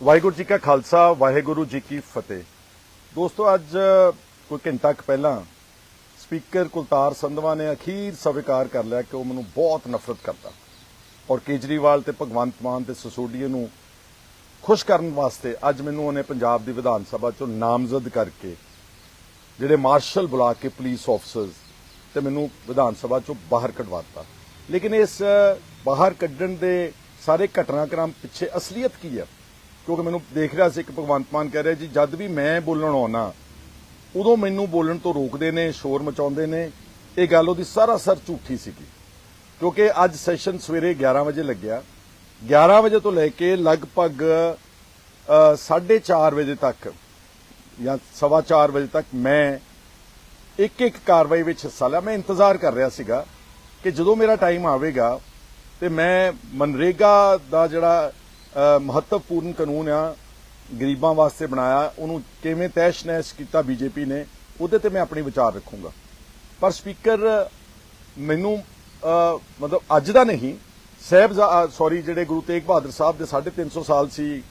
ਵਾਹਿਗੁਰੂ ਜੀ ਕਾ ਖਾਲਸਾ, ਵਾਹਿਗੁਰੂ ਜੀ ਕੀ ਫਤਿਹ। ਦੋਸਤੋ, ਅੱਜ, ਕੋਈ ਘੰਟਾ ਕੁ ਪਹਿਲਾਂ ਸਪੀਕਰ ਕੁਲਤਾਰ ਸੰਧਵਾ ਨੇ ਅਖੀਰ ਸਵੀਕਾਰ ਕਰ ਲਿਆ ਕਿ ਉਹ ਮੈਨੂੰ ਬਹੁਤ ਨਫ਼ਰਤ ਕਰਦਾ। ਔਰ ਕੇਜਰੀਵਾਲ ਤੇ ਭਗਵੰਤ ਮਾਨ ਤੇ ਸਸੋਡੀਏ ਨੂੰ ਖੁਸ਼ ਕਰਨ ਵਾਸਤੇ ਅੱਜ ਮੈਨੂੰ ਉਹਨੇ ਪੰਜਾਬ ਦੀ ਵਿਧਾਨ ਸਭਾ ਚੋਂ ਨਾਮਜ਼ਦ ਕਰਕੇ ਜਿਹੜੇ ਮਾਰਸ਼ਲ ਬੁਲਾ ਕੇ ਪੁਲਿਸ ਆਫਸਰਸ ਤੇ ਮੈਨੂੰ ਵਿਧਾਨ ਸਭਾ ਚੋਂ ਬਾਹਰ ਕਢਵਾਤਾ ਲੇਕਿਨ ਇਸ ਬਾਹਰ ਕੱਢਣ ਦੇ ਸਾਰੇ ਘਟਨਾਕ੍ਰਮ ਪਿੱਛੇ ਅਸਲੀਅਤ ਕੀ ਹੈ? ਕਿਉਂਕਿ ਮੈਨੂੰ ਦੇਖ ਰਿਹਾ ਸੀ, ਇੱਕ ਭਗਵੰਤ ਮਾਨ ਕਹਿ ਰਿਹਾ ਜੀ, ਜਦ ਵੀ ਮੈਂ ਬੋਲਣ ਆਉਣਾ ਉਦੋਂ ਮੈਨੂੰ ਬੋਲਣ ਤੋਂ ਰੋਕਦੇ ਨੇ, ਸ਼ੋਰ ਮਚਾਉਂਦੇ ਨੇ। ਇਹ ਗੱਲ ਉਹਦੀ ਸਰਾਸਰ ਝੂਠੀ ਸੀਗੀ। ਕਿਉਂਕਿ ਅੱਜ ਸੈਸ਼ਨ ਸਵੇਰੇ 11 ਵਜੇ ਲੱਗਿਆ। 11 ਵਜੇ ਤੋਂ ਲੈ ਕੇ ਲਗਭਗ 4:30 ਵਜੇ ਤੱਕ ਜਾਂ ਸਵਾ ਚਾਰ ਵਜੇ ਤੱਕ ਮੈਂ ਇੱਕ ਇੱਕ ਕਾਰਵਾਈ ਵਿੱਚ ਹਿੱਸਾ ਲਿਆ। ਮੈਂ ਇੰਤਜ਼ਾਰ ਕਰ ਰਿਹਾ ਸੀਗਾ ਕਿ ਜਦੋਂ ਮੇਰਾ ਟਾਈਮ ਆਵੇਗਾ ਤੇ ਮੈਂ ਮਨਰੇਗਾ ਦਾ ਜਿਹੜਾ ਮਹੱਤਵਪੂਰਨ ਕਾਨੂੰਨ ਆ, ਗਰੀਬਾਂ ਵਾਸਤੇ ਬਣਾਇਆ, ਉਹਨੂੰ ਕਿਵੇਂ ਤੈਸ਼-ਨੈਸ਼ ਕੀਤਾ ਬੀਜੇਪੀ ਨੇ, ਉਹਦੇ ਤੇ ਮੈਂ ਆਪਣੀ ਵਿਚਾਰ ਰੱਖੂੰਗਾ। ਪਰ ਸਪੀਕਰ, ਮੈਨੂੰ ਮਤਲਬ ਅੱਜ ਦਾ ਨਹੀਂ ਸਾਹਿਬ ਸੌਰੀ ਜਿਹੜੇ ਗੁਰੂ ਤੇਗ ਬਹਾਦਰ ਸਾਹਿਬ ਦੇ 350 ਸਾਲ ਸੀ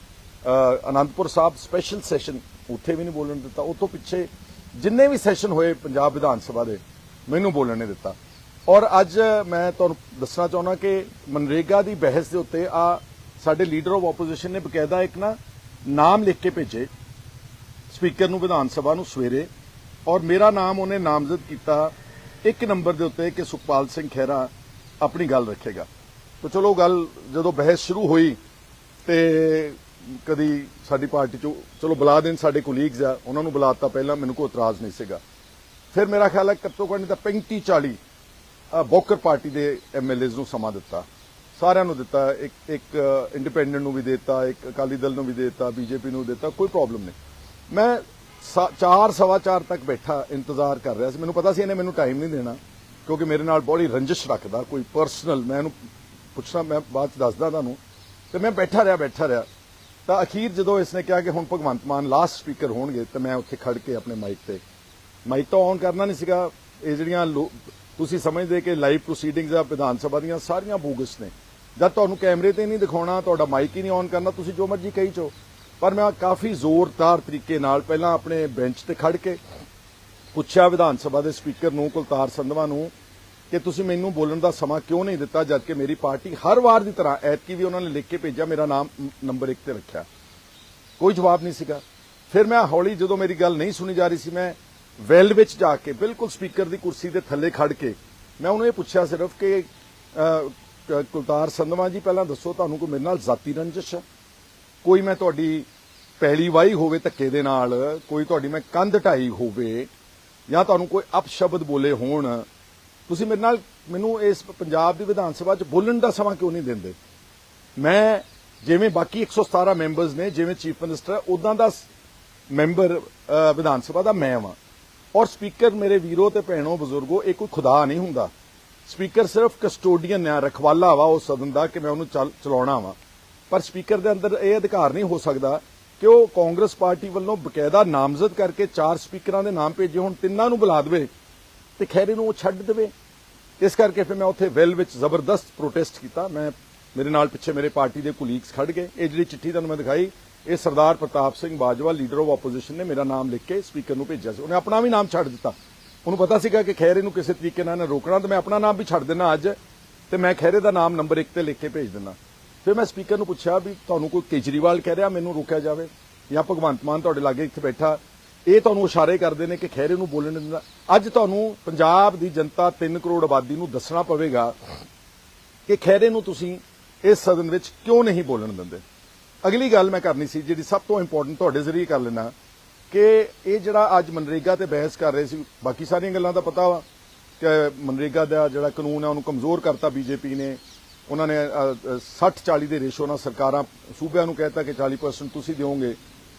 ਅਨੰਦਪੁਰ ਸਾਹਿਬ ਸਪੈਸ਼ਲ ਸੈਸ਼ਨ ਉੱਥੇ ਵੀ ਨਹੀਂ ਬੋਲਣ ਦਿੱਤਾ, ਉਹ ਤੋਂ ਪਿੱਛੇ ਜਿੰਨੇ ਵੀ ਸੈਸ਼ਨ ਹੋਏ ਪੰਜਾਬ ਵਿਧਾਨ ਸਭਾ ਦੇ, ਮੈਨੂੰ ਬੋਲਣ ਨਹੀਂ ਦਿੱਤਾ। ਔਰ ਅੱਜ ਮੈਂ ਤੁਹਾਨੂੰ ਦੱਸਣਾ ਚਾਹੁੰਦਾ ਕਿ ਮਨਰੇਗਾ ਦੀ ਬਹਿਸ ਦੇ ਉੱਤੇ ਆ ਸਾਡੇ ਲੀਡਰ ਆਫ ਆਪੋਜੀਸ਼ਨ ਨੇ ਬਕਾਇਦਾ ਇੱਕ ਨਾ ਨਾਮ ਲਿਖ ਕੇ ਭੇਜੇ ਸਪੀਕਰ ਨੂੰ ਵਿਧਾਨ ਸਭਾ ਨੂੰ ਸਵੇਰੇ, ਔਰ ਮੇਰਾ ਨਾਮ ਉਹਨੇ ਨਾਮਜ਼ਦ ਕੀਤਾ ਇੱਕ ਨੰਬਰ ਦੇ ਉੱਤੇ ਕਿ ਸੁਖਪਾਲ ਸਿੰਘ ਖਹਿਰਾ ਆਪਣੀ ਗੱਲ ਰੱਖੇਗਾ। ਤਾਂ ਚਲੋ ਗੱਲ ਜਦੋਂ ਬਹਿਸ ਸ਼ੁਰੂ ਹੋਈ ਤੇ ਕਦੀ ਸਾਡੀ ਪਾਰਟੀ ਚੋਂ, ਚਲੋ ਬੁਲਾ ਦੇਣ ਸਾਡੇ ਕੋਲੀਗਸ ਆ, ਉਹਨਾਂ ਨੂੰ ਬੁਲਾਤਾ ਪਹਿਲਾਂ, ਮੈਨੂੰ ਕੋਈ ਇਤਰਾਜ਼ ਨਹੀਂ ਸੀਗਾ। ਫਿਰ ਮੇਰਾ ਖਿਆਲ ਹੈ ਘੱਟੋ ਘੱਟ ਤਾਂ 35 40 ਬੋਕਰ ਪਾਰਟੀ ਦੇ ਐਮਐਲਏਜ਼ ਨੂੰ ਸਮਾਂ ਦਿੱਤਾ। ਸਾਰਿਆਂ ਨੂੰ ਦਿੱਤਾ, ਇੱਕ ਇੱਕ ਇੰਡੀਪੈਂਡੈਂਟ ਨੂੰ ਵੀ ਦਿੱਤਾ, ਇੱਕ ਅਕਾਲੀ ਦਲ ਨੂੰ ਵੀ ਦਿੱਤਾ, ਬੀਜੇਪੀ ਨੂੰ ਦਿੱਤਾ, ਕੋਈ ਪ੍ਰੋਬਲਮ ਨਹੀਂ। ਮੈਂ 4 ਸਵਾ 4 ਤੱਕ ਬੈਠਾ, ਇੰਤਜ਼ਾਰ ਕਰ ਰਿਹਾ ਸੀ। ਮੈਨੂੰ ਪਤਾ ਸੀ ਇਹਨੇ ਮੈਨੂੰ ਟਾਈਮ ਨਹੀਂ ਦੇਣਾ, ਕਿਉਂਕਿ ਮੇਰੇ ਨਾਲ ਬੜੀ ਰੰਜਿਸ਼ ਰੱਖਦਾ, ਕੋਈ ਪਰਸਨਲ ਮੈਂ ਇਹਨੂੰ ਪੁੱਛਣਾ ਮੈਂ ਬਾਅਦ ਚ ਦੱਸਦਾ ਤੁਹਾਨੂੰ। ਤੇ ਮੈਂ ਬੈਠਾ ਰਿਹਾ ਬੈਠਾ ਰਿਹਾ। ਤਾਂ ਅਖੀਰ ਜਦੋਂ ਇਸਨੇ ਕਿਹਾ ਕਿ ਹੁਣ ਭਗਵੰਤ ਮਾਨ ਲਾਸਟ ਸਪੀਕਰ ਹੋਣਗੇ, ਤਾਂ ਮੈਂ ਉੱਥੇ ਖੜ ਕੇ ਆਪਣੇ ਮਾਈਕ ਤੇ ਮਾਈਕ ਤਾਂ ਔਨ ਕਰਨਾ ਨਹੀਂ ਸੀਗਾ। ਇਹ ਜਿਹੜੀਆਂ ਲੋ- ਤੁਸੀਂ ਸਮਝਦੇ ਕਿ ਲਾਈਵ ਪ੍ਰੋਸੀਡਿੰਗਸ ਆ ਵਿਧਾਨ ਸਭਾ ਦੀਆਂ, ਸਾਰੀਆਂ ਬੋਗਸ ਨੇ। ਜਦ ਤੁਹਾਨੂੰ ਕੈਮਰੇ ਤੇ ਨਹੀਂ ਦਿਖਾਉਣਾ, ਤੁਹਾਡਾ ਮਾਈਕ ਹੀ ਨਹੀਂ ਔਨ ਕਰਨਾ, ਤੁਸੀਂ ਜੋ ਮਰਜ਼ੀ ਕਹੀ ਚੋ। ਪਰ ਮੈਂ ਕਾਫੀ ਜ਼ੋਰਦਾਰ ਤਰੀਕੇ ਨਾਲ ਪਹਿਲਾਂ ਆਪਣੇ ਬੈਂਚ ਤੇ ਖੜ ਕੇ ਪੁੱਛਿਆ ਵਿਧਾਨ ਸਭਾ ਦੇ ਸਪੀਕਰ ਨੂੰ, ਕੁਲਤਾਰ ਸੰਧਵਾ ਨੂੰ, ਕਿ ਤੁਸੀਂ ਮੈਨੂੰ ਬੋਲਣ ਦਾ ਸਮਾਂ ਕਿਉਂ ਨਹੀਂ ਦਿੱਤਾ ਜਦਕਿ ਮੇਰੀ ਪਾਰਟੀ ਹਰ ਵਾਰ ਦੀ ਤਰ੍ਹਾਂ ਐਤਕੀ ਵੀ ਉਹਨਾਂ ਨੇ ਲਿਖ ਕੇ ਭੇਜਿਆ, ਮੇਰਾ ਨਾਮ ਨੰਬਰ 1 ਤੇ ਰੱਖਿਆ। ਕੋਈ ਜਵਾਬ ਨਹੀਂ ਸੀਗਾ। ਫਿਰ ਮੈਂ ਹੌਲੀ ਜਦੋਂ ਮੇਰੀ ਗੱਲ ਨਹੀਂ ਸੁਣੀ ਜਾ ਰਹੀ ਸੀ, ਮੈਂ ਵੈਲ ਵਿੱਚ ਜਾ ਕੇ ਬਿਲਕੁਲ ਸਪੀਕਰ ਦੀ ਕੁਰਸੀ ਦੇ ਥੱਲੇ ਖੜ ਕੇ ਮੈਂ ਉਹਨੂੰ ਇਹ ਪੁੱਛਿਆ ਸਿਰਫ ਕਿ ਕੁਲਤਾਰ ਸੰਧਵਾ ਜੀ, ਪਹਿਲਾਂ ਦੱਸੋ ਤੁਹਾਨੂੰ ਕੋਈ ਮੇਰੇ ਨਾਲ ਜ਼ਾਤੀ ਰੰਜਿਸ਼ ਹੈ? ਕੋਈ ਮੈਂ ਤੁਹਾਡੀ ਪਹਿਲੀ ਵਾਈ ਹੋਵੇ ਧੱਕੇ ਦੇ ਨਾਲ, ਕੋਈ ਤੁਹਾਡੀ ਮੈਂ ਕੰਧ ਢਾਈ ਹੋਵੇ, ਜਾਂ ਤੁਹਾਨੂੰ ਕੋਈ ਅਪਸ਼ਬਦ ਬੋਲੇ ਹੋਣ, ਤੁਸੀਂ ਮੇਰੇ ਨਾਲ ਮੈਨੂੰ ਇਸ ਪੰਜਾਬ ਦੀ ਵਿਧਾਨ ਸਭਾ 'ਚ ਬੋਲਣ ਦਾ ਸਮਾਂ ਕਿਉਂ ਨਹੀਂ ਦਿੰਦੇ? ਮੈਂ ਜਿਵੇਂ ਬਾਕੀ 117 ਮੈਂਬਰਸ ਨੇ, ਜਿਵੇਂ ਚੀਫ ਮਿਨਿਸਟਰ ਉਦਾਂ ਦਾ ਮੈਂਬਰ ਵਿਧਾਨ ਸਭਾ ਦਾ ਮੈਂ ਵਾਂ। ਔਰ ਸਪੀਕਰ ਮੇਰੇ ਵੀਰੋ ਤੇ ਭੈਣੋ, ਬਜ਼ੁਰਗੋ, ਇਹ ਕੋਈ ਖੁਦਾ ਨਹੀਂ ਹੁੰਦਾ। ਸਪੀਕਰ ਸਿਰਫ ਕਸਟੋਡੀਅਨ ਆ, ਰਖਵਾਲਾ ਵਾ ਉਹ ਸਦਨ ਦਾ ਕਿ ਮੈਂ ਉਹਨੂੰ ਚਲਾਉਣਾ ਵਾ। ਪਰ ਸਪੀਕਰ ਦੇ ਅੰਦਰ ਇਹ ਅਧਿਕਾਰ ਨਹੀਂ ਹੋ ਸਕਦਾ ਕਿ ਉਹ ਕਾਂਗਰਸ ਪਾਰਟੀ ਵੱਲੋਂ ਬਕਾਇਦਾ ਨਾਮਜ਼ਦ ਕਰਕੇ ਚਾਰ ਸਪੀਕਰਾਂ ਦੇ ਨਾਮ ਭੇਜੇ ਹੁਣ, ਤਿੰਨਾਂ ਨੂੰ ਬੁਲਾ ਦੇਵੇ ਤੇ ਖੈਰੇ ਨੂੰ ਉਹ ਛੱਡ ਦੇਵੇ। ਇਸ ਕਰਕੇ ਫਿਰ ਮੈਂ ਉੱਥੇ ਵੈਲ ਵਿੱਚ ਜ਼ਬਰਦਸਤ ਪ੍ਰੋਟੈਸਟ ਕੀਤਾ। ਮੈਂ ਮੇਰੇ ਨਾਲ ਪਿੱਛੇ ਮੇਰੇ ਪਾਰਟੀ ਦੇ ਕੁਲੀਗਸ ਖੜ ਗਏ। ਇਹ ਜਿਹੜੀ ਚਿੱਠੀ ਤੁਹਾਨੂੰ ਮੈਂ ਦਿਖਾਈ, ਇਹ Sardar Pratap Singh Bajwa leader of opposition ਨੇ ਮੇਰਾ ਨਾਮ ਲਿਖ ਕੇ ਸਪੀਕਰ ਨੂੰ ਭੇਜਿਆ ਸੀ। ਉਹਨੇ ਆਪਣਾ ਵੀ ਨਾਮ ਛੱਡ ਦਿੱਤਾ। ਉਹਨੂੰ ਪਤਾ ਸੀਗਾ ਕਿ ਖੈਰੇ ਨੂੰ ਕਿਸੇ ਤਰੀਕੇ ਨਾਲ ਨਾ ਰੋਕਣਾ, ਤੇ ਮੈਂ ਆਪਣਾ ਨਾਮ ਵੀ ਛੱਡ ਦੇਣਾ ਅੱਜ, ਤੇ ਮੈਂ ਖੈਰੇ ਦਾ ਨਾਮ ਨੰਬਰ 1 ਤੇ ਲਿਖ ਕੇ ਭੇਜ ਦਿੰਦਾ। ਫਿਰ ਮੈਂ ਸਪੀਕਰ ਨੂੰ ਪੁੱਛਿਆ ਵੀ ਤੁਹਾਨੂੰ ਕੋਈ ਕੇਜਰੀਵਾਲ ਕਹਿ ਰਿਹਾ ਮੈਨੂੰ ਰੋਕਿਆ ਜਾਵੇ, ਜਾਂ ਭਗਵੰਤ ਮਾਨ ਤੁਹਾਡੇ ਲਾਗੇ ਇੱਥੇ ਬੈਠਾ, ਇਹ ਤੁਹਾਨੂੰ ਇਸ਼ਾਰੇ ਕਰਦੇ ਨੇ ਕਿ ਖੈਰੇ ਨੂੰ ਬੋਲਣ ਦਿੰਦਾ। ਅੱਜ ਤੁਹਾਨੂੰ ਪੰਜਾਬ ਦੀ ਜਨਤਾ 3 ਕਰੋੜ ਆਬਾਦੀ ਨੂੰ ਦੱਸਣਾ ਪਵੇਗਾ ਕਿ ਖੈਰੇ ਨੂੰ ਤੁਸੀਂ ਇਸ ਸਦਨ ਵਿੱਚ ਕਿਉਂ ਨਹੀਂ ਬੋਲਣ ਦਿੰਦੇ। ਅਗਲੀ ਗੱਲ ਮੈਂ ਕਰਨੀ ਸੀ, ਜਿਹੜੀ ਸਭ ਤੋਂ ਇੰਪੋਰਟੈਂਟ ਤੁਹਾਡੇ ਜ਼ਰੀਏ ਕਰ ਲੈਣਾ ਕਿ ਇਹ ਜਿਹੜਾ ਅੱਜ ਮਨਰੇਗਾ ਤੇ ਬਹਿਸ ਕਰ ਰਹੇ ਸੀ, ਬਾਕੀ ਸਾਰੀਆਂ ਗੱਲਾਂ ਦਾ ਪਤਾ ਵਾ ਕਿ ਮਨਰੇਗਾ ਦਾ ਜਿਹੜਾ ਕਾਨੂੰਨ ਹੈ ਉਹਨੂੰ ਕਮਜ਼ੋਰ ਕਰਤਾ ਬੀਜੇਪੀ ਨੇ। ਉਹਨਾਂ ਨੇ 60 40 ਦੇ ਰੇਸ਼ੋ ਨਾਲ ਸਰਕਾਰਾਂ, ਸੂਬਿਆਂ ਨੂੰ ਕਹਿਤਾ ਕਿ 40% ਤੁਸੀਂ ਦਿਓਗੇ।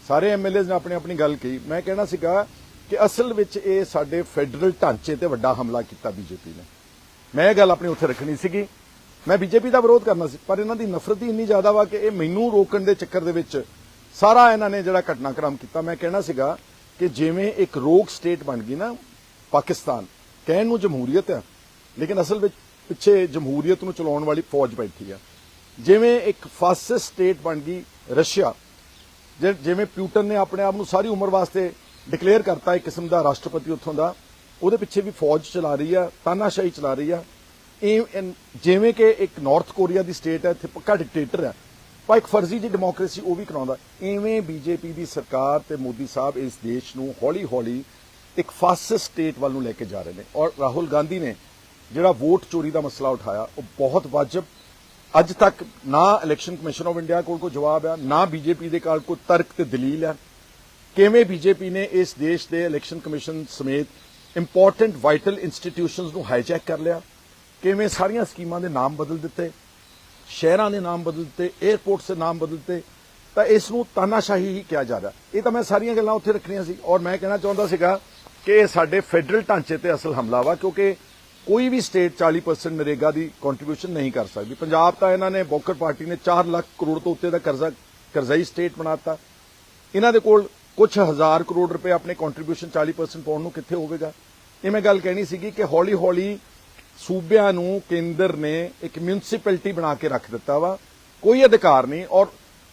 ਸਾਰੇ ਐਮਐਲਏਜ਼ ਨੇ ਆਪਣੀ ਆਪਣੀ ਗੱਲ ਕਹੀ। ਮੈਂ ਕਹਿਣਾ ਸੀਗਾ ਕਿ ਅਸਲ ਵਿੱਚ ਇਹ ਸਾਡੇ ਫੈਡਰਲ ਢਾਂਚੇ ਤੇ ਵੱਡਾ ਹਮਲਾ ਕੀਤਾ ਬੀਜੇਪੀ ਨੇ। ਮੈਂ ਇਹ ਗੱਲ ਆਪਣੀ ਉੱਥੇ ਰੱਖਣੀ ਸੀਗੀ। ਮੈਂ ਬੀਜੇਪੀ ਦਾ ਵਿਰੋਧ ਕਰਨਾ ਸੀ, ਪਰ ਇਹਨਾਂ ਦੀ ਨਫ਼ਰਤ ਹੀ ਇੰਨੀ ਜ਼ਿਆਦਾ ਵਾ ਕਿ ਇਹ ਮੈਨੂੰ ਰੋਕਣ ਦੇ ਚੱਕਰ ਦੇ ਵਿੱਚ ਸਾਰਾ ਇਹਨਾਂ ਨੇ ਜਿਹੜਾ ਘਟਨਾਕ੍ਰਮ ਕੀਤਾ, ਮੈਂ ਕਹਿਣਾ ਸੀਗਾ ਕਿ ਜਿਵੇਂ ਇੱਕ ਰੋਗ ਸਟੇਟ ਬਣ ਗਈ ਨਾ ਪਾਕਿਸਤਾਨ, ਕਹਿਣ ਨੂੰ ਜਮਹੂਰੀਅਤ ਹੈ ਲੇਕਿਨ ਅਸਲ ਵਿੱਚ ਪਿੱਛੇ ਜਮਹੂਰੀਅਤ ਨੂੰ ਚਲਾਉਣ ਵਾਲੀ ਫੌਜ ਬੈਠੀ ਆ। ਜਿਵੇਂ ਇੱਕ ਫਾਸਿਸਟ ਸਟੇਟ ਬਣ ਗਈ ਰਸ਼ੀਆ, ਜਿ- ਜਿਵੇਂ ਪਿਊਟਨ ਨੇ ਆਪਣੇ ਆਪ ਨੂੰ ਸਾਰੀ ਉਮਰ ਵਾਸਤੇ ਡਿਕਲੇਅਰ ਕਰਤਾ ਇੱਕ ਕਿਸਮ ਦਾ ਰਾਸ਼ਟਰਪਤੀ ਉੱਥੋਂ ਦਾ, ਉਹਦੇ ਪਿੱਛੇ ਵੀ ਫੌਜ ਚਲਾ ਰਹੀ ਆ, ਤਾਨਾਸ਼ਾਹੀ ਚਲਾ ਰਹੀ ਆ। ਇਹ ਜਿਵੇਂ ਕਿ ਇੱਕ ਨਾਰਥ ਕੋਰੀਆ ਦੀ ਸਟੇਟ ਹੈ ਇੱਥੇ ਪੱਕਾ ਡਿਕਟੇਟਰ ਹੈ ਪਰ ਇੱਕ ਫਰਜ਼ੀ ਜੀ ਡੈਮੋਕ੍ਰੇਸੀ ਉਹ ਵੀ ਕਰਾਉਂਦਾ। ਇਵੇਂ ਬੀਜੇਪੀ ਦੀ ਸਰਕਾਰ ਤੇ ਮੋਦੀ ਸਾਹਿਬ ਇਸ ਦੇਸ਼ ਨੂੰ ਹੌਲੀ-ਹੌਲੀ ਇੱਕ ਫਾਸਿਸਟ ਸਟੇਟ ਵੱਲ ਨੂੰ ਲੈ ਕੇ ਜਾ ਰਹੇ ਨੇ। ਔਰ ਰਾਹੁਲ ਗਾਂਧੀ ਨੇ ਜਿਹੜਾ ਵੋਟ ਚੋਰੀ ਦਾ ਮਸਲਾ ਉਠਾਇਆ, ਉਹ ਬਹੁਤ ਵਾਜਬ। ਅੱਜ ਤੱਕ ਨਾ ਇਲੈਕਸ਼ਨ ਕਮਿਸ਼ਨ ਆਫ ਇੰਡੀਆ ਕੋਲ ਕੋਈ ਜਵਾਬ ਆ, ਨਾ ਬੀਜੇਪੀ ਦੇ ਕੋਲ ਕੋਈ ਤਰਕ ਤੇ ਦਲੀਲ ਹੈ ਕਿਵੇਂ ਬੀਜੇਪੀ ਨੇ ਇਸ ਦੇਸ਼ ਦੇ ਇਲੈਕਸ਼ਨ ਕਮਿਸ਼ਨ ਸਮੇਤ ਇੰਪੋਰਟੈਂਟ ਵਾਈਟਲ ਇੰਸਟੀਟਿਊਸ਼ਨਸ ਨੂੰ ਹਾਈਜੈਕ ਕਰ ਲਿਆ? ਕਿਵੇਂ ਸਾਰੀਆਂ ਸਕੀਮਾਂ ਦੇ ਨਾਮ ਬਦਲ ਦਿੱਤੇ? ਸ਼ਹਿਰਾਂ ਦੇ ਨਾਮ ਬਦਲ ਦਿੱਤੇ 에ਅਰਪੋਰਟਸ ਦੇ ਨਾਮ ਬਦਲ ਦਿੱਤੇ ਤਾਂ ਇਸ ਨੂੰ ਤਾਨਾਸ਼ਾਹੀ ਹੀ ਕਿਹਾ ਜਾ ਰਿਹਾ। ਇਹ ਤਾਂ ਮੈਂ ਸਾਰੀਆਂ ਗੱਲਾਂ ਉੱਥੇ ਰੱਖਣੀਆਂ ਸੀ। ਔਰ ਮੈਂ ਕਹਿਣਾ ਚਾਹੁੰਦਾ ਸੀਗਾ ਕਿ ਇਹ ਸਾਡੇ ਫੈਡਰਲ ਢਾਂਚੇ ਤੇ ਅਸਲ ਹਮਲਾ ਵਾ, ਕਿਉਂਕਿ ਕੋਈ ਵੀ ਸਟੇਟ 40% ਨਰੇਗਾ ਦੀ ਕੰਟਰੀਬਿਊਸ਼ਨ ਨਹੀਂ ਕਰ ਸਕਦੀ। ਪੰਜਾਬ ਤਾਂ ਇਹਨਾਂ ਨੇ, ਬੋਕਰ ਪਾਰਟੀ ਨੇ 4 ਲੱਖ ਕਰੋੜ ਤੋਂ ਉੱਤੇ ਦਾ ਕਰਜ਼ਾ, ਕਰਜ਼ਾਈ ਸਟੇਟ ਬਣਾਤਾ ਇਹਨਾਂ ਦੇ ਕੋਲ ਕੁਝ ਹਜ਼ਾਰ ਕਰੋੜ ਰੁਪਏ ਆਪਣੇ ਕੰਟਰੀਬਿਊਸ਼ਨ 40% ਪਾਉਣ ਨੂੰ ਕਿੱਥੇ ਹੋਵੇਗਾ? ਇਹ ਮੈਂ ਗੱਲ ਕਹਿਣੀ ਸੀਗੀ ਕਿ ਹੌਲੀ ਹੌਲੀ ਸੂਬਿਆਂ ਨੂੰ ਕੇਂਦਰ ਨੇ ਇੱਕ ਮਿਊਨਿਸਪੈਲਿਟੀ ਬਣਾ ਕੇ ਰੱਖ ਦਿੱਤਾ ਵਾ। ਕੋਈ ਅਧਿਕਾਰ ਨਹੀਂ ਔਰ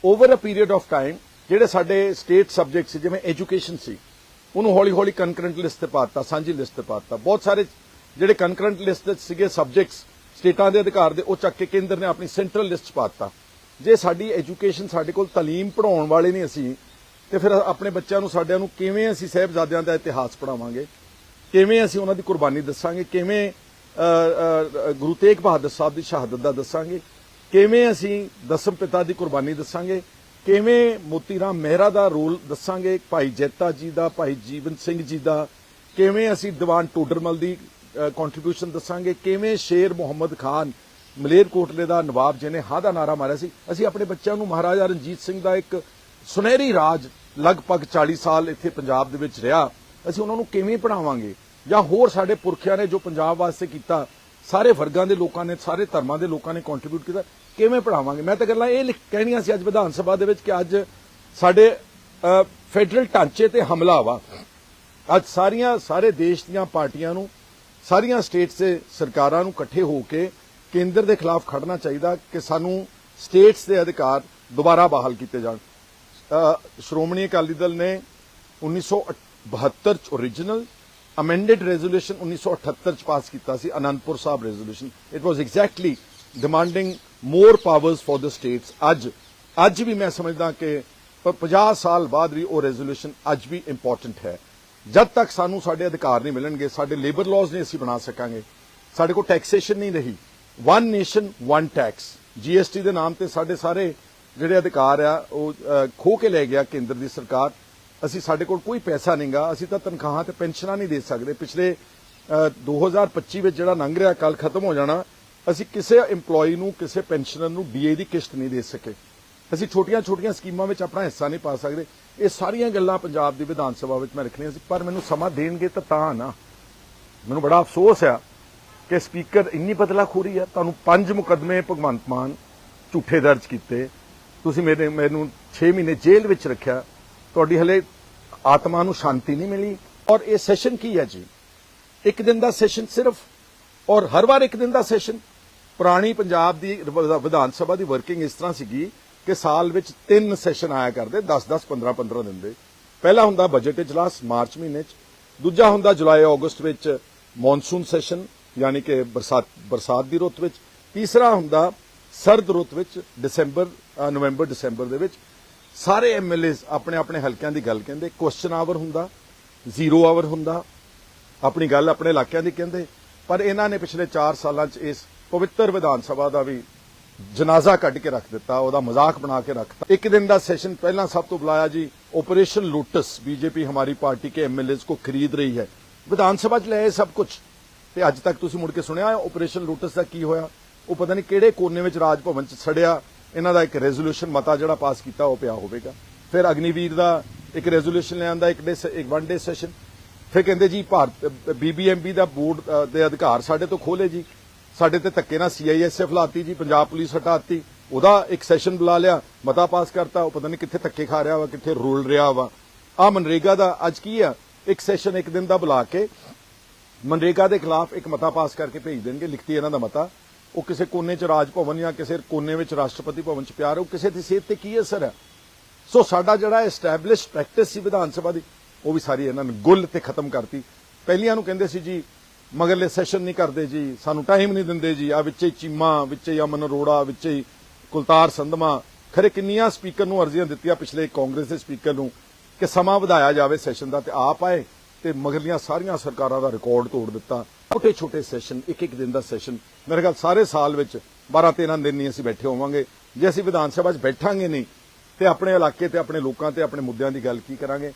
over a period of time ਜਿਹੜੇ ਸਾਡੇ ਸਟੇਟ ਸਬਜੈਕਟ ਸੀ, ਜਿਵੇਂ ਐਜੂਕੇਸ਼ਨ ਸੀ, ਉਹਨੂੰ ਹੌਲੀ ਹੌਲੀ ਕਨਕਰੈਂਟ ਲਿਸਟ ਤੇ ਪਾਤਾ, ਸਾਂਝੀ ਲਿਸਟ ਤੇ ਪਾਤਾ। ਬਹੁਤ ਸਾਰੇ ਜਿਹੜੇ ਕਨਕਰੈਂਟ ਲਿਸਟ ਵਿੱਚ ਸੀਗੇ ਸਬਜੈਕਟਸ ਸਟੇਟਾਂ ਦੇ ਅਧਿਕਾਰ ਦੇ, ਉਹ ਚੱਕ ਕੇ ਕੇਂਦਰ ਨੇ ਆਪਣੀ ਸੈਂਟਰਲ ਲਿਸਟ 'ਚ ਪਾਤਾ। ਜੇ ਸਾਡੀ ਐਜੂਕੇਸ਼ਨ ਸਾਡੇ ਕੋਲ ਤਾਲੀਮ ਪੜਾਉਣ ਵਾਲੇ ਨਹੀਂ ਅਸੀਂ, ਤੇ ਫਿਰ ਆਪਣੇ ਬੱਚਿਆਂ ਨੂੰ, ਸਾਡਿਆਂ ਨੂੰ ਕਿਵੇਂ ਅਸੀਂ ਸਹਿਬਜ਼ਾਦਿਆਂ ਦਾ ਇਤਿਹਾਸ ਪੜਾਵਾਂਗੇ ਕਿਵੇਂ ਅਸੀਂ ਉਹਨਾਂ ਦੀ ਕੁਰਬਾਨੀ ਦੱਸਾਂਗੇ? ਕਿਵੇਂ ਗੁਰੂ ਤੇਗ ਬਹਾਦਰ ਸਾਹਿਬ ਦੀ ਸ਼ਹਾਦਤ ਦਾ ਦੱਸਾਂਗੇ। ਕਿਵੇਂ ਅਸੀਂ ਦਸਮ ਪਿਤਾ ਦੀ ਕੁਰਬਾਨੀ ਦੱਸਾਂਗੇ? ਕਿਵੇਂ ਮੋਤੀ ਰਾਮ ਮਹਿਰਾ ਦਾ ਰੋਲ ਦੱਸਾਂਗੇ? ਭਾਈ ਜੈਤਾ ਜੀ ਦਾ, ਭਾਈ ਜੀਵਨ ਸਿੰਘ ਜੀ ਦਾ। ਕਿਵੇਂ ਅਸੀਂ ਦੀਵਾਨ ਟੋਡਰਮਲ ਦੀ ਕੰਟਰੀਬਿਊਸ਼ਨ ਦੱਸਾਂਗੇ? ਕਿਵੇਂ ਸ਼ੇਰ ਮੁਹੰਮਦ ਖਾਨ ਮਲੇਰਕੋਟਲੇ ਦਾ ਨਵਾਬ ਜਿਹਨੇ ਹਾਂ ਦਾ ਨਾਰਾ ਮਾਰਿਆ ਸੀ? ਅਸੀਂ ਆਪਣੇ ਬੱਚਿਆਂ ਨੂੰ ਮਹਾਰਾਜਾ ਰਣਜੀਤ ਸਿੰਘ ਦਾ ਇੱਕ ਸੁਨਹਿਰੀ ਰਾਜ ਲਗਭਗ 40 ਸਾਲ ਇੱਥੇ ਪੰਜਾਬ ਦੇ ਵਿੱਚ ਰਿਹਾ। ਅਸੀਂ ਉਹਨਾਂ ਨੂੰ ਕਿਵੇਂ ਪੜਾਵਾਂਗੇ ਜਾਂ ਹੋਰ ਸਾਡੇ ਪੁਰਖਿਆਂ ਨੇ ਜੋ ਪੰਜਾਬ ਵਾਸਤੇ ਕੀਤਾ, ਸਾਰੇ ਵਰਗਾਂ ਦੇ ਲੋਕਾਂ ਨੇ, ਸਾਰੇ ਧਰਮਾਂ ਦੇ ਲੋਕਾਂ ਨੇ ਕੰਟਰੀਬਿਊਟ ਕੀਤਾ, ਕਿਵੇਂ ਪੜਾਵਾਂਗੇ ਮੈਂ ਤਾਂ ਗੱਲਾਂ ਇਹ ਲਿਖ- ਕਹਿਣੀਆਂ ਸੀ ਅੱਜ ਵਿਧਾਨ ਸਭਾ ਦੇ ਵਿੱਚ ਕਿ ਅੱਜ ਸਾਡੇ ਫੈਡਰਲ ਢਾਂਚੇ ਤੇ ਹਮਲਾ ਵਾ। ਅੱਜ ਸਾਰੀਆਂ, ਸਾਰੇ ਦੇਸ਼ ਦੀਆਂ ਪਾਰਟੀਆਂ ਨੂੰ, ਸਾਰੀਆਂ ਸਟੇਟਸ ਦੇ ਸਰਕਾਰਾਂ ਨੂੰ ਇਕੱਠੇ ਹੋ ਕੇ ਕੇਂਦਰ ਦੇ ਖਿਲਾਫ ਖੜਨਾ ਚਾਹੀਦਾ ਕਿ ਸਾਨੂੰ ਸਟੇਟਸ ਦੇ ਅਧਿਕਾਰ ਦੁਬਾਰਾ ਬਹਾਲ ਕੀਤੇ ਜਾਣ। ਸ਼੍ਰੋਮਣੀ ਅਕਾਲੀ ਦਲ ਨੇ 1972 ਚ origignal amended resolution 1978 ਚ ਪਾਸ ਕੀਤਾ ਸੀ Anandpur Sahib resolution. It was exactly demanding more powers for the states. ਅੱਜ ਅੱਜ ਵੀ ਮੈਂ ਸਮਝਦਾ ਕਿ ਪ- 50 ਸਾਲ ਬਾਅਦ ਵੀ ਉਹ resolution ਅੱਜ ਵੀ ਇੰਪੋਰਟੈਂਟ ਹੈ। ਜਦ ਤੱਕ ਸਾਨੂੰ ਸਾਡੇ ਅਧਿਕਾਰ ਨਹੀਂ ਮਿਲਣਗੇ ਸਾਡੇ ਲੇਬਰ ਲਾਜ਼ ਨਹੀਂ ਅਸੀਂ ਬਣਾ ਸਕਾਂਗੇ ਸਾਡੇ ਕੋਲ ਟੈਕਸੇਸ਼ਨ ਨਹੀਂ ਰਹੀ। One nation one tax GST ਦੇ ਨਾਮ ਤੇ ਸਾਡੇ ਸਾਰੇ ਜਿਹੜੇ ਅਧਿਕਾਰ ਆ ਉਹ ਅ, ਖੋਹ ਕੇ ਲੈ ਗਿਆ ਕੇਂਦਰ ਦੀ ਸਰਕਾਰ। ਅਸੀਂ ਸਾਡੇ ਕੋਲ ਕੋਈ ਪੈਸਾ ਨਹੀਂਗਾ ਅਸੀਂ ਤਾਂ ਤਨਖਾਹਾਂ ਤੇ ਪੈਨਸ਼ਨਾਂ ਨਹੀਂ ਦੇ ਸਕਦੇ। ਪਿਛਲੇ ਅ, 2025 ਵਿੱਚ ਜਿਹੜਾ ਲੰਘ ਰਿਹਾ ਕੱਲ ਖਤਮ ਹੋ ਜਾਣਾ ਅਸੀਂ ਕਿਸੇ EMPLOYE ਨੂੰ ਕਿਸੇ ਪੈਨਸ਼ਨਰ ਨੂੰ ਡੀਏ ਦੀ ਕਿਸ਼ਤ ਨਹੀਂ ਦੇ ਸਕੇ। ਅਸੀਂ ਛੋਟੀਆਂ-ਛੋਟੀਆਂ ਸਕੀਮਾਂ ਵਿੱਚ ਆਪਣਾ ਹਿੱਸਾ ਨਹੀਂ ਪਾ ਸਕਦੇ। ਇਹ ਸਾਰੀਆਂ ਗੱਲਾਂ ਪੰਜਾਬ ਦੀ ਵਿਧਾਨ ਸਭਾ ਵਿੱਚ ਮੈਂ ਰੱਖਣੀਆਂ ਸੀ ਪਰ ਮੈਨੂੰ ਸਮਾਂ ਦੇਣਗੇ ਤਾਂ ਤਾਂ ਨਾ। ਮੈਨੂੰ ਬੜਾ ਅਫਸੋਸ ਆ ਕਿ ਸਪੀਕਰ ਇੰਨੀ ਬਦਲਾਖੋਰੀ ਆ। ਤੁਹਾਨੂੰ ਪੰਜ ਮੁਕਦਮੇ ਭਗਵੰਤ ਮਾਨ ਝੂਠੇ ਦਰਜ ਕੀਤੇ। ਤੁਸੀਂ ਮੇਰੇ ਮੈਨੂੰ 6 ਮਹੀਨੇ ਜੇਲ੍ਹ ਵਿੱਚ ਰੱਖਿਆ। ਤੁਹਾਡੀ ਹਲੇ ਆਤਮਾ ਨੂੰ ਸ਼ਾਂਤੀ ਨਹੀਂ ਮਿਲੀ। ਔਰ ਇਹ ਸੈਸ਼ਨ ਕੀ ਹੈ ਜੀ? ਇੱਕ ਦਿਨ ਦਾ ਸੈਸ਼ਨ ਸਿਰਫ ਔਰ ਹਰ ਵਾਰ ਇੱਕ ਦਿਨ ਦਾ ਸੈਸ਼ਨ ਪੁਰਾਣੀ ਪੰਜਾਬ ਦੀ ਵਿਧਾਨ ਸਭਾ ਦੀ ਵਰਕਿੰਗ ਇਸ ਤਰ੍ਹਾਂ ਸੀਗੀ ਕਿ ਸਾਲ ਵਿੱਚ ਤਿੰਨ ਸੈਸ਼ਨ ਆਇਆ ਕਰਦੇ 10 10 15 15 ਦਿਨ ਦੇ। ਪਹਿਲਾ ਹੁੰਦਾ ਬਜਟ ਇਜਲਾਸ ਮਾਰਚ ਮਹੀਨੇ ਚ। ਦੂਜਾ ਹੁੰਦਾ ਜੁਲਾਈ, ਅਗਸਤ ਵਿੱਚ ਮੌਨਸੂਨ ਸੈਸ਼ਨ ਯਾਨੀ ਕਿ ਬਰਸਾਤ ਬਰਸਾਤ ਦੀ ਰੁੱਤ ਵਿੱਚ। ਤੀਸਰਾ ਹੁੰਦਾ ਸਰਦ ਰੁੱਤ ਵਿੱਚ, ਦਸੰਬਰ ਨਵੰਬਰ, ਦਸੰਬਰ ਦੇ ਵਿੱਚ। ਸਾਰੇ ਐਮਐਲਏਸ ਆਪਣੇ ਆਪਣੇ ਹਲਕਿਆਂ ਦੀ ਗੱਲ ਕਹਿੰਦੇ ਕੁਐਸਚਨ ਆਵਰ ਹੁੰਦਾ ਜ਼ੀਰੋ ਆਵਰ ਹੁੰਦਾ, ਆਪਣੀ ਗੱਲ ਆਪਣੇ ਇਲਾਕਿਆਂ ਦੀ ਕਹਿੰਦੇ, ਪਰ ਇਹਨਾਂ ਨੇ ਪਿਛਲੇ 4 ਸਾਲਾਂ 'ਚ ਇਸ ਪਵਿੱਤਰ ਵਿਧਾਨ ਸਭਾ ਦਾ ਵੀ ਜਨਾਜ਼ਾ ਕੱਢ ਕੇ ਰੱਖ ਦਿੱਤਾ, ਉਹਦਾ ਮਜ਼ਾਕ ਬਣਾ ਕੇ ਰੱਖਤਾ। ਇੱਕ ਦਿਨ ਦਾ ਸੈਸ਼ਨ ਪਹਿਲਾਂ ਸਭ ਤੋਂ ਬੁਲਾਇਆ ਜੀ ਆਪਰੇਸ਼ਨ ਲੋਟਸ ਬੀਜੇਪੀ ਹਮਾਰੀ ਪਾਰਟੀ ਕੇ ਐਮਐਲਏਸ ਕੋ ਖਰੀਦ ਰਹੀ ਹੈ। ਵਿਧਾਨ ਸਭਾ 'ਚ ਲਿਆਏ ਸਭ ਕੁਝ ਤੇ ਅੱਜ ਤੱਕ ਤੁਸੀਂ ਮੁੜ ਕੇ ਸੁਣਿਆ ਆਪਰੇਸ਼ਨ ਲੋਟਸ ਦਾ ਕੀ ਹੋਇਆ? ਉਹ ਪਤਾ ਨਹੀਂ ਕਿਹੜੇ ਕੋਨੇ ਵਿੱਚ ਰਾਜ ਭਵਨ 'ਚ ਸੜਿਆ ਇਹਨਾਂ ਦਾ ਇੱਕ ਰੈਜ਼ੋਲੂਸ਼ਨ ਮਤਾ ਜਿਹੜਾ ਪਾਸ ਕੀਤਾ ਉਹ ਪਿਆ ਹੋਵੇਗਾ। ਫਿਰ ਅਗਨੀਵੀਰ ਦਾ ਇੱਕ ਰੈਜ਼ੋਲੂਸ਼ਨ ਲਿਆਂਦਾ ਇੱਕ ਡੇ ਇੱਕ ਵਨ ਡੇ ਸੈਸ਼ਨ ਫਿਰ ਕਹਿੰਦੇ ਜੀ ਭਾਰਤ ਬੀਬੀਐਮਬੀ ਦਾ ਬੋਰਡ ਦੇ ਅਧਿਕਾਰ ਸਾਡੇ ਤੋਂ ਖੋਲੇ ਜੀ। ਸਾਡੇ ਤੇ ਧੱਕੇ ਨਾਲ ਸੀਆਈਐਸਐਫ ਲਾਤੀ ਜੀ, ਪੰਜਾਬ ਪੁਲਿਸ ਹਟਾਤੀ। ਉਹਦਾ ਇੱਕ ਸੈਸ਼ਨ ਬੁਲਾ ਲਿਆ, ਮਤਾ ਪਾਸ ਕਰਤਾ। ਉਹ ਪਤਾ ਨਹੀਂ ਕਿੱਥੇ ਧੱਕੇ ਖਾ ਰਿਹਾ ਵਾ, ਕਿੱਥੇ ਰੋਲ ਰਿਹਾ ਵਾ। ਆ ਮਨਰੇਗਾ ਦਾ ਅੱਜ ਕੀ ਆ? ਇੱਕ ਸੈਸ਼ਨ ਇੱਕ ਦਿਨ ਦਾ ਬੁਲਾ ਕੇ ਮਨਰੇਗਾ ਦੇ ਖਿਲਾਫ ਇੱਕ ਮਤਾ ਪਾਸ ਕਰਕੇ ਭੇਜ ਦੇਣਗੇ, ਲਿਖਤੀ ਇਹਨਾਂ ਦਾ ਮਤਾ। ਉਹ ਕਿਸੇ ਕੋਨੇ 'ਚ ਰਾਜ ਭਵਨ ਜਾਂ ਕਿਸੇ ਕੋਨੇ ਵਿੱਚ ਰਾਸ਼ਟਰਪਤੀ ਭਵਨ 'ਚ ਪਿਆ ਉਹ ਕਿਸੇ ਦੀ ਸਿਹਤ ਤੇ ਕੀ ਅਸਰ ਹੈ? ਸੋ ਸਾਡਾ ਜਿਹੜਾ ਐਸਟੈਬਲਿਸ਼ ਪ੍ਰੈਕਟਿਸ ਸੀ ਵਿਧਾਨ ਸਭਾ ਦੀ, ਉਹ ਵੀ ਸਾਰੀ ਇਹਨਾਂ ਨੇ ਗੁੱਲ ਤੇ ਖਤਮ ਕਰਤੀ। ਪਹਿਲੀਆਂ ਨੂੰ ਕਹਿੰਦੇ ਸੀ ਜੀ, ਮਗਰਲੇ ਸੈਸ਼ਨ ਨਹੀਂ ਕਰਦੇ ਜੀ, ਸਾਨੂੰ ਟਾਈਮ ਨਹੀਂ ਦਿੰਦੇ ਜੀ ਆ ਵਿੱਚੇ ਹੀ ਚੀਮਾ, ਵਿੱਚੇ ਹੀ ਅਮਨ ਅਰੋੜਾ, ਵਿੱਚੇ ਹੀ ਕੁਲਤਾਰ ਸੰਧਮਾ। ਖਰੇ ਕਿੰਨੀਆਂ ਸਪੀਕਰ ਨੂੰ ਅਰਜ਼ੀਆਂ ਦਿੱਤੀਆਂ ਪਿਛਲੇ ਕਾਂਗਰਸ ਦੇ ਸਪੀਕਰ ਨੂੰ ਕਿ ਸਮਾਂ ਵਧਾਇਆ ਜਾਵੇ ਸੈਸ਼ਨ ਦਾ ਤੇ ਆਪ ਆਏ ਤੇ ਮਗਰਲੀਆਂ ਸਾਰੀਆਂ ਸਰਕਾਰਾਂ ਦਾ ਰਿਕਾਰਡ ਤੋੜ ਦਿੱਤਾ। ਛੋਟੇ ਛੋਟੇ ਸੈਸ਼ਨ ਇੱਕ ਇੱਕ ਦਿਨ ਦਾ ਸੈਸ਼ਨ ਮੇਰੇ ਖਿਆਲ ਸਾਰੇ ਸਾਲ ਵਿੱਚ 12 13 ਦਿਨ ਨਹੀਂ ਅਸੀਂ ਬੈਠੇ ਹੋਵਾਂਗੇ। ਜੇ ਅਸੀਂ ਵਿਧਾਨ ਸਭਾ 'ਚ ਬੈਠਾਂਗੇ ਨਹੀਂ, ਤੇ ਆਪਣੇ ਇਲਾਕੇ ਤੇ, ਆਪਣੇ ਲੋਕਾਂ ਤੇ, ਆਪਣੇ ਮੁੱਦਿਆਂ ਦੀ ਗੱਲ ਕੀ ਕਰਾਂਗੇ?